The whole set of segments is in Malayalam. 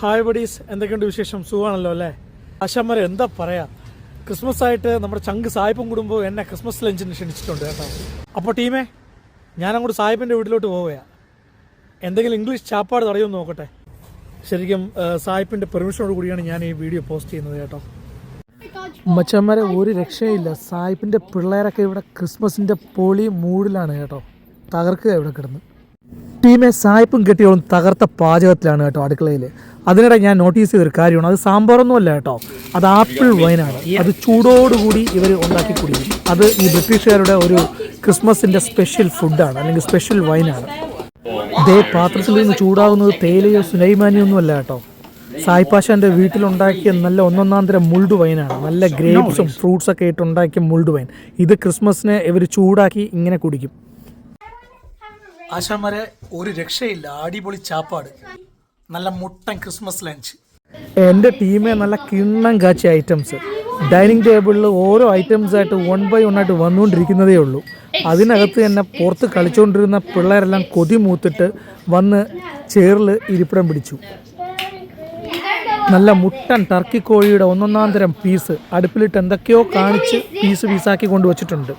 ഹായ് ബഡീസ് എന്തൊക്കെയുണ്ട് വിശേഷം? സുഖമാണല്ലോ അല്ലേ? ആശാമരെ എന്താ പറയാ? ക്രിസ്മസ് ആയിട്ട് നമ്മുടെ ചങ്ക് സായിപ്പും കുടുംബവും എന്നെ ക്രിസ്മസ് ലഞ്ചിന് ക്ഷണിച്ചിട്ടുണ്ട് കേട്ടോ. അപ്പോൾ ടീമേ ഞാൻ അങ്ങോട്ട് സായിപ്പിന്റെ വീട്ടിലോട്ട് പോവുകയാണ് എന്തെങ്കിലും ഇംഗ്ലീഷ് ചാപ്പാട് തടയുമെന്ന് നോക്കട്ടെ. ശരിക്കും സായിപ്പിന്റെ പെർമിഷനോട് കൂടിയാണ് ഞാൻ ഈ വീഡിയോ പോസ്റ്റ് ചെയ്യുന്നത് കേട്ടോ. മച്ചന്മാരെ ഒരു രക്ഷയില്ല. സായിപ്പിന്റെ പിള്ളേരൊക്കെ ഇവിടെ ക്രിസ്മസിന്റെ പൊളി മൂഡിലാണ് കേട്ടോ. തകർക്കുക ഇവിടെ കിടന്ന്. ടീമെ സായിപ്പും കെട്ടിയോളും തകർത്ത പാചകത്തിലാണ് കേട്ടോ അടുക്കളയിൽ അതിനിടെ ഞാൻ നോട്ടീസ് ചെയ്തൊരു കാര്യമാണ്. അത് സാമ്പാറൊന്നുമല്ല കേട്ടോ. അത് ആപ്പിൾ വൈനാണ്. അത് ചൂടോടുകൂടി ഇവർ ഉണ്ടാക്കി കുടിക്കും. അത് ഈ ബ്രിട്ടീഷുകാരുടെ ഒരു ക്രിസ്മസിന്റെ സ്പെഷ്യൽ ഫുഡാണ് അല്ലെങ്കിൽ സ്പെഷ്യൽ വൈനാണ്. ഇതേ പാത്രത്തിൽ നിന്ന് ചൂടാകുന്നത് തേയിലയോ സുലൈമാനിയോ ഒന്നുമല്ല കേട്ടോ. സായിപ്പാഷാന്റെ വീട്ടിലുണ്ടാക്കിയ നല്ല ഒന്നൊന്നാം തരം മുൾഡ് വൈനാണ്. നല്ല ഗ്രേപ്സും ഫ്രൂട്ട്സൊക്കെ ഇട്ടുണ്ടാക്കിയ മുൾഡ് വൈൻ. ഇത് ക്രിസ്മസിന് ഇവർ ചൂടാക്കി ഇങ്ങനെ കുടിക്കും. ആശാന്മാരെ ഒരു രക്ഷയില്ല. അടിപൊളി ചാപ്പാട്. നല്ല മുട്ടൻ ക്രിസ്മസ് ലഞ്ച്. എന്റെ ടീമെ നല്ല കിണ്ണം കാച്ചിയ ഐറ്റംസ്. ഡൈനിങ് ടേബിളിൽ ഓരോ ഐറ്റംസ് ആയിട്ട് വൺ ബൈ വൺ ആയിട്ട് വന്നുകൊണ്ടിരിക്കുന്നതേ ഉള്ളൂ. അതിനകത്ത് തന്നെ പുറത്ത് കളിച്ചുകൊണ്ടിരുന്ന പിള്ളേരെല്ലാം കൊതി മൂത്തിട്ട് വന്ന് ചേറിൽ ഇരിപ്പിടം പിടിച്ചു. നല്ല മുട്ടൻ ടർക്കി കോഴിയുടെ ഒന്നൊന്നാം തരം പീസ് അടുപ്പിലിട്ട് എന്തൊക്കെയോ കാണിച്ച് പീസ് പീസാക്കി കൊണ്ടുവച്ചിട്ടുണ്ട്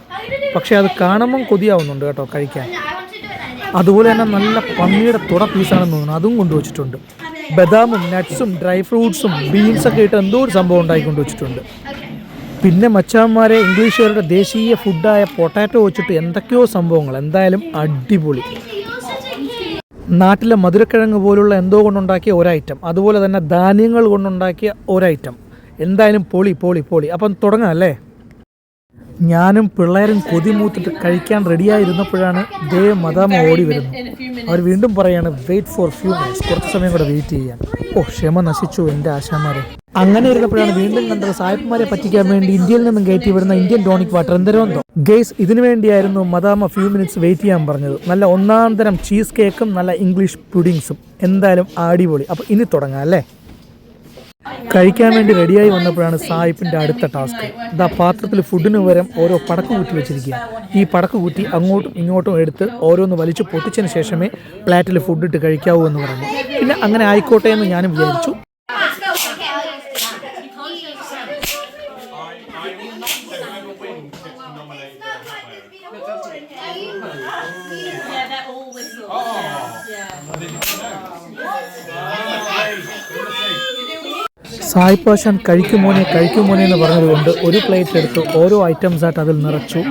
പക്ഷേ അത് കാണുമ്പം കൊതിയാവുന്നുണ്ട് കേട്ടോ കഴിക്കാൻ. അതുപോലെ തന്നെ നല്ല പന്നിയുടെ തുട പീസാണെന്ന് തോന്നുന്നു. അതും കൊണ്ടുവച്ചിട്ടുണ്ട്. ബദാമും നട്ട്സും ഡ്രൈ ഫ്രൂട്ട്സും ബീൻസൊക്കെ ഇട്ട് എന്തോ ഒരു സംഭവം ഉണ്ടായി കൊണ്ടുവച്ചിട്ടുണ്ട്. പിന്നെ മച്ചാന്മാരെ ഇംഗ്ലീഷുകാരുടെ ദേശീയ ഫുഡായ പൊട്ടാറ്റോ വെച്ചിട്ട് എന്തൊക്കെയോ സംഭവങ്ങൾ. എന്തായാലും അടിപൊളി. നാട്ടിലെ മധുരക്കിഴങ്ങ് പോലുള്ള എന്തോ കൊണ്ടുണ്ടാക്കിയ ഒരൈറ്റം. അതുപോലെ തന്നെ ധാന്യങ്ങൾ കൊണ്ടുണ്ടാക്കിയ ഒരൈറ്റം. എന്തായാലും പൊളി പൊളി പൊളി. അപ്പം തുടങ്ങാം അല്ലേ? ഞാനും പിള്ളേരും കൊതി മൂത്തിട്ട് കഴിക്കാൻ റെഡിയായിരുന്നപ്പോഴാണ് ദേ മദാമ ഓടി വരുന്നത്. അവർ വീണ്ടും പറയാണ് വെയിറ്റ് ഫോർ ഫ്യൂ മിനിറ്റ്സ് കുറച്ച് സമയം കൂടെ വെയിറ്റ് ചെയ്യാൻ. ഓ ക്ഷമ നശിച്ചു എന്റെ ആശാമാരെ അങ്ങനെ ഇരുന്നപ്പോഴാണ് വീണ്ടും കണ്ടത് സായിപ്പന്മാരെ പറ്റിക്കാൻ വേണ്ടി ഇന്ത്യയിൽ നിന്നും കയറ്റി വരുന്ന ഇന്ത്യൻ ടോണിക് വാട്ടർ എന്തരോന്തോ ഗെയ്സ് ഇതിനു വേണ്ടിയായിരുന്നു മദാമ ഫ്യൂ മിനിറ്റ്സ് വെയിറ്റ് ചെയ്യാൻ പറഞ്ഞത്. നല്ല ഒന്നാം തരം ചീസ് കേക്കും നല്ല ഇംഗ്ലീഷ് പുഡിങ്സും എന്തായാലും അടിപൊളി. അപ്പോൾ ഇനി തുടങ്ങാം അല്ലേ? കഴിക്കാൻ വേണ്ടി റെഡിയായി വന്നപ്പോഴാണ് സായിപ്പിന്റെ അടുത്ത ടാസ്ക് ഇതാ പാത്രത്തിൽ ഫുഡിന് പകരം ഓരോ പടക്ക് കൂട്ടി വെച്ചിരിക്കുക ഈ പടക്ക് കൂട്ടി അങ്ങോട്ടും ഇങ്ങോട്ടും എടുത്ത് ഓരോന്ന് വലിച്ചു പൊട്ടിച്ചതിന് ശേഷമേ പ്ലാറ്റിൽ ഫുഡ് ഇട്ട് കഴിക്കാവൂ എന്ന് പറഞ്ഞു. പിന്നെ അങ്ങനെ ആയിക്കോട്ടെ എന്ന് ഞാനും വിചാരിച്ചു. Yeah, that all whistles. സായിപ്പാശാൻ കഴിക്കുമോനെ കഴിക്കുമോനെ എന്ന് പറഞ്ഞതുകൊണ്ട് ഒരു പ്ലേറ്റ് എടുത്ത് ഓരോ ഐറ്റംസ് ആയിട്ട് അതിൽ നിറച്ചു.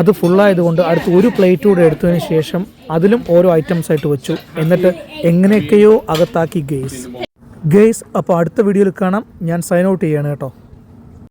അത് ഫുള്ളായതുകൊണ്ട് അടുത്ത് ഒരു പ്ലേറ്റ് കൂടെ എടുത്തതിന് ശേഷം അതിലും ഓരോ ഐറ്റംസ് ആയിട്ട് വെച്ചു. എന്നിട്ട് എങ്ങനെയൊക്കെയോ അകത്താക്കി ഗെയ്സ് ഗെയ്സ് അപ്പോൾ അടുത്ത വീഡിയോയിൽ കാണാം. ഞാൻ സൈൻ ഔട്ട് ചെയ്യാണ് കേട്ടോ.